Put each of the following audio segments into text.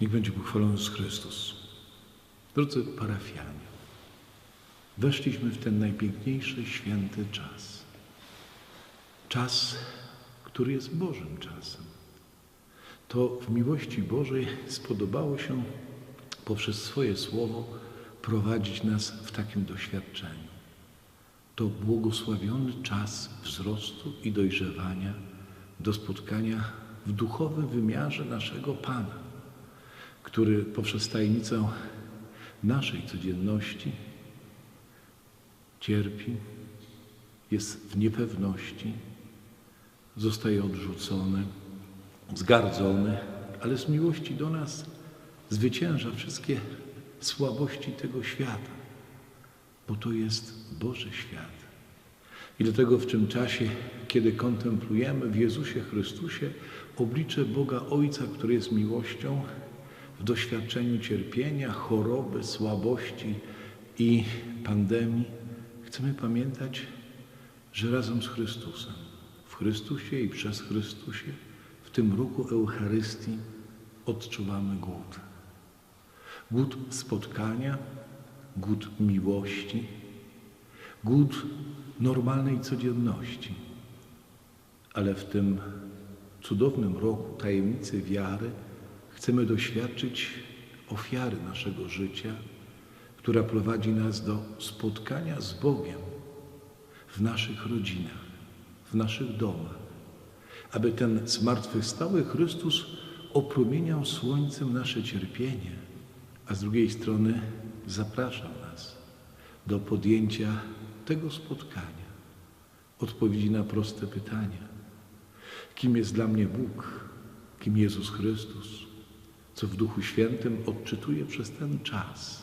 Niech będzie pochwalony Jezus Chrystus. Drodzy parafianie, weszliśmy w ten najpiękniejszy, święty czas. Czas, który jest Bożym czasem. To w miłości Bożej spodobało się poprzez swoje słowo prowadzić nas w takim doświadczeniu. To błogosławiony czas wzrostu i dojrzewania do spotkania w duchowym wymiarze naszego Pana, który poprzez tajemnicę naszej codzienności cierpi, jest w niepewności, zostaje odrzucony, zgardzony, ale z miłości do nas zwycięża wszystkie słabości tego świata, bo to jest Boży świat. I dlatego w tym czasie, kiedy kontemplujemy w Jezusie Chrystusie oblicze Boga Ojca, który jest miłością, w doświadczeniu cierpienia, choroby, słabości i pandemii, chcemy pamiętać, że razem z Chrystusem, w Chrystusie i przez Chrystusie, w tym ruchu Eucharystii odczuwamy głód. Głód spotkania, głód miłości, głód normalnej codzienności. Ale w tym cudownym roku tajemnicy wiary chcemy doświadczyć ofiary naszego życia, która prowadzi nas do spotkania z Bogiem w naszych rodzinach, w naszych domach, aby ten zmartwychwstały Chrystus opromieniał słońcem nasze cierpienie, a z drugiej strony zapraszał nas do podjęcia tego spotkania, odpowiedzi na proste pytania. Kim jest dla mnie Bóg? Kim Jezus Chrystus? Co w Duchu Świętym odczytuję przez ten czas.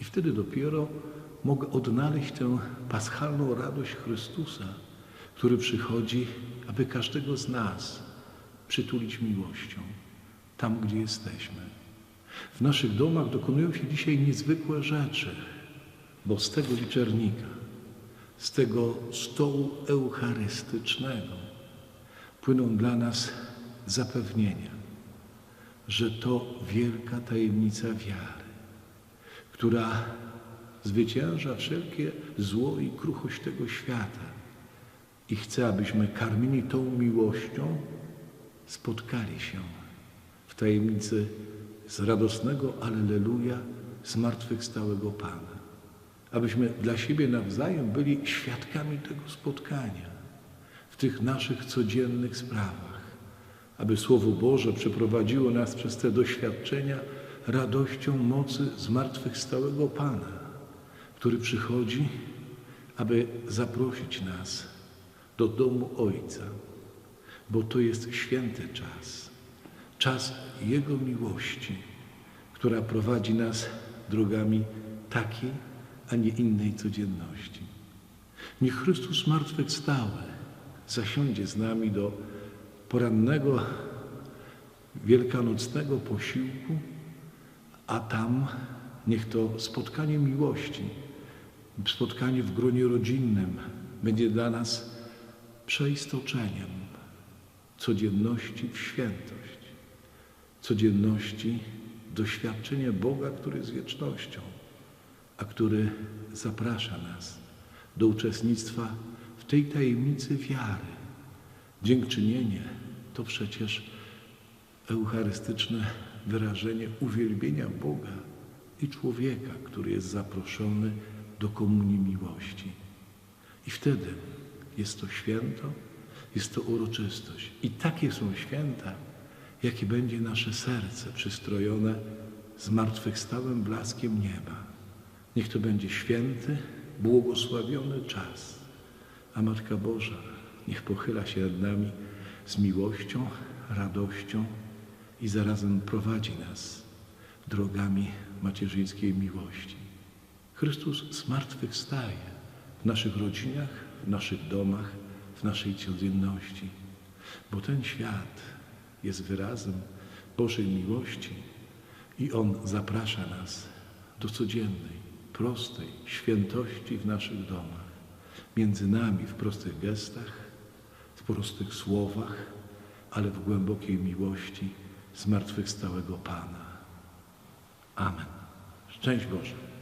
I wtedy dopiero mogę odnaleźć tę paschalną radość Chrystusa, który przychodzi, aby każdego z nas przytulić miłością tam, gdzie jesteśmy. W naszych domach dokonują się dzisiaj niezwykłe rzeczy, bo z tego liczernika, z tego stołu eucharystycznego płyną dla nas zapewnienia, że to wielka tajemnica wiary, która zwycięża wszelkie zło i kruchość tego świata i chce, abyśmy karmieni tą miłością spotkali się w tajemnicy z radosnego Alleluja zmartwychwstałego Pana. Abyśmy dla siebie nawzajem byli świadkami tego spotkania w tych naszych codziennych sprawach. Aby Słowo Boże przeprowadziło nas przez te doświadczenia radością mocy zmartwychwstałego Pana, który przychodzi, aby zaprosić nas do domu Ojca, bo to jest święty czas, czas Jego miłości, która prowadzi nas drogami takiej, a nie innej codzienności. Niech Chrystus zmartwychwstały zasiądzie z nami do porannego, wielkanocnego posiłku, a tam niech to spotkanie miłości, spotkanie w gronie rodzinnym będzie dla nas przeistoczeniem codzienności w świętość, codzienności doświadczenia Boga, który jest wiecznością, a który zaprasza nas do uczestnictwa w tej tajemnicy wiary. Dziękczynienie to przecież eucharystyczne wyrażenie uwielbienia Boga i człowieka, który jest zaproszony do komunii miłości. I wtedy jest to święto, jest to uroczystość. I takie są święta, jakie będzie nasze serce przystrojone zmartwychwstałym blaskiem nieba. Niech to będzie święty, błogosławiony czas. A Matka Boża niech pochyla się nad nami z miłością, radością i zarazem prowadzi nas drogami macierzyńskiej miłości. Chrystus zmartwychwstaje w naszych rodzinach, w naszych domach, w naszej codzienności, bo ten świat jest wyrazem Bożej miłości i On zaprasza nas do codziennej, prostej świętości w naszych domach, między nami w prostych gestach, prostych słowach, ale w głębokiej miłości zmartwychwstałego Pana. Amen. Szczęść Boże.